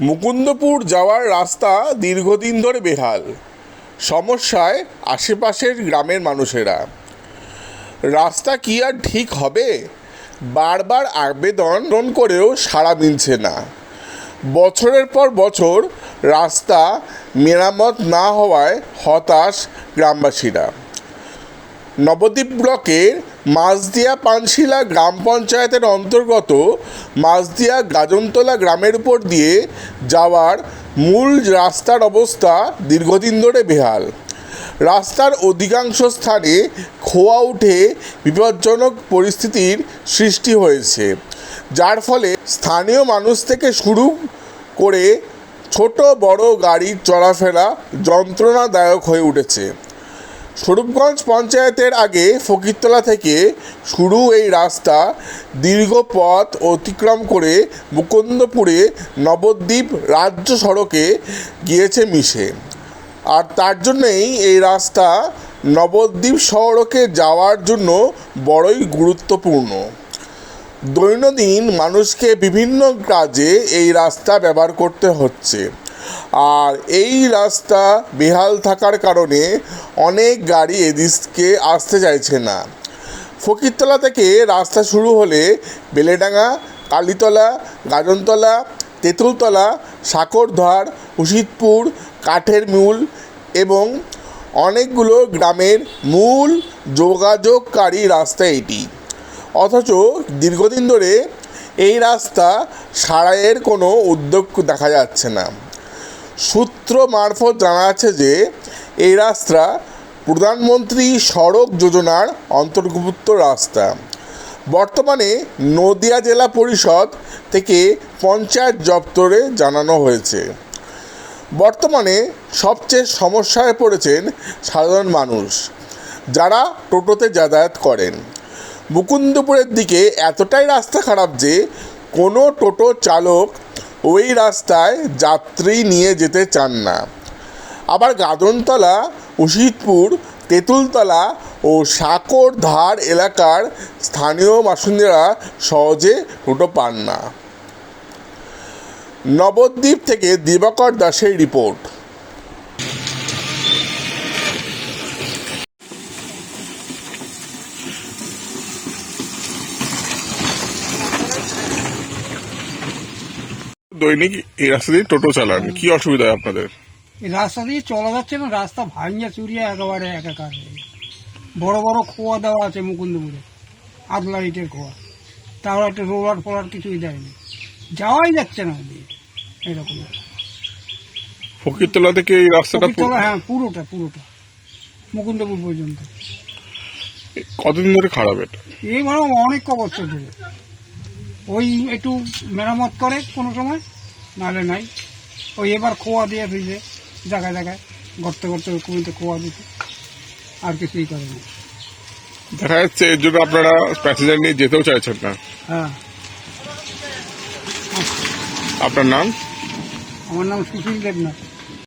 মুকুন্দপুর যাওয়ার রাস্তা দীর্ঘদিন ধরে বেহাল। সমস্যায় আশেপাশের গ্রামের মানুষেরা। রাস্তা কি আর ঠিক হবে? বারবার আবেদন করেও সাড়া মিলছে না। বছরের পর বছর রাস্তা মেরামত না হওয়ায় হতাশ গ্রামবাসীরা। নবদ্বীপ ব্লকের মাঝদিয়া পানশিলা গ্রাম পঞ্চায়েতের অন্তর্গত মাঝদিয়া গাজনতলা গ্রামের উপর দিয়ে যাওয়ার মূল রাস্তার অবস্থা দীর্ঘদিন ধরে বেহাল। রাস্তার অধিকাংশ স্থানে খোয়া উঠে বিপজ্জনক পরিস্থিতির সৃষ্টি হয়েছে, যার ফলে স্থানীয় মানুষ থেকে শুরু করে ছোট বড় গাড়ির চলাফেরা যন্ত্রণাদায়ক হয়ে উঠেছে। স্বরূপগঞ্জ পঞ্চায়েতের আগে ফকিরতলা থেকে শুরু এই রাস্তা দীর্ঘ পথ অতিক্রম করে মুকুন্দপুরে নবদ্বীপ রাজ্য সড়কে গিয়েছে মিশে। আর তার জন্যেই এই রাস্তা নবদ্বীপ সড়কে যাওয়ার জন্য বড়ই গুরুত্বপূর্ণ। দৈনন্দিন মানুষকে বিভিন্ন কাজে এই রাস্তা ব্যবহার করতে হচ্ছে। আর এই রাস্তা বেহাল থাকার কারণে অনেক গাড়ি এদিকে আসতে চাইছে না। ফকিরতলা থেকে রাস্তা শুরু হলে বেলেডাঙ্গা, কালীতলা, গাজনতলা, তেঁতুলতলা সাকরধার উশিদপুর কাঠের মূল এবং অনেকগুলো গ্রামের মূল যোগাযোগকারী রাস্তা এটি। অথচ দীর্ঘদিন ধরে এই রাস্তা সারাইয়ের কোনো উদ্যোগ দেখা যাচ্ছে না। সূত্র মারফত জানা আছে যে এই রাস্তা প্রধানমন্ত্রী সড়ক যোজনার অন্তর্ভুক্ত রাস্তা। বর্তমানে নদিয়া জেলা পরিষদ থেকে পঞ্চায়েত দপ্তরে জানানো হয়েছে। বর্তমানে সবচেয়ে সমস্যায় পড়েছেন সাধারণ মানুষ, যারা টোটোতে যাতায়াত করেন। মুকুন্দপুরের দিকে এতটাই রাস্তা খারাপ যে কোনো টোটো চালক ওই রাস্তায় যাত্রী নিয়ে যেতে চান না। আবার গাদনতলা উশিদপুর তেঁতুলতলা ও সাকর ধার এলাকার স্থানীয় বাসিন্দারা সহজে টোটো পান না। নবদ্বীপ থেকে দিবাকর দাসের রিপোর্ট। দৈনিক এই রাস্তা দিয়ে টোটো চালান কি অসুবিধা আপনাদের? এই রাস্তা দিয়ে চলা যাচ্ছে না রাস্তা ভাঙিয়া চুরিয়া একেবারে একাকার। বড় বড় খোয়া দেওয়া আছে মুকুন্দপুরে আদলা ইটের খোয়া। তাও একটা রোলার ফোলার কিছুই দেয়নি। যাওয়াই যাচ্ছে না ওদিকে এরকম। ফকিরতলা থেকে এই রাস্তাটা হ্যাঁ পুরোটা পুরোটা। মুকুন্দপুর পর্যন্ত। কতদিন ধরে খারাপ এটা? এই মানে অনেক বছর ধরে ওই একটু মেরামত করে কোনো সময় নাহলে নাই। ওই এবার খোয়া দিয়ে ফিরছে জায়গায় জায়গায় গর্তে গর্তে কুমিতে খোয়া দিতে। আর কিছুই করে না। দেখা যাচ্ছে এর জন্য আপনারা প্যাসেঞ্জার নিয়ে যেতেও চাইছেন না। হ্যাঁ। আপনার নাম? আমার নাম সুশীল দেবনাথ।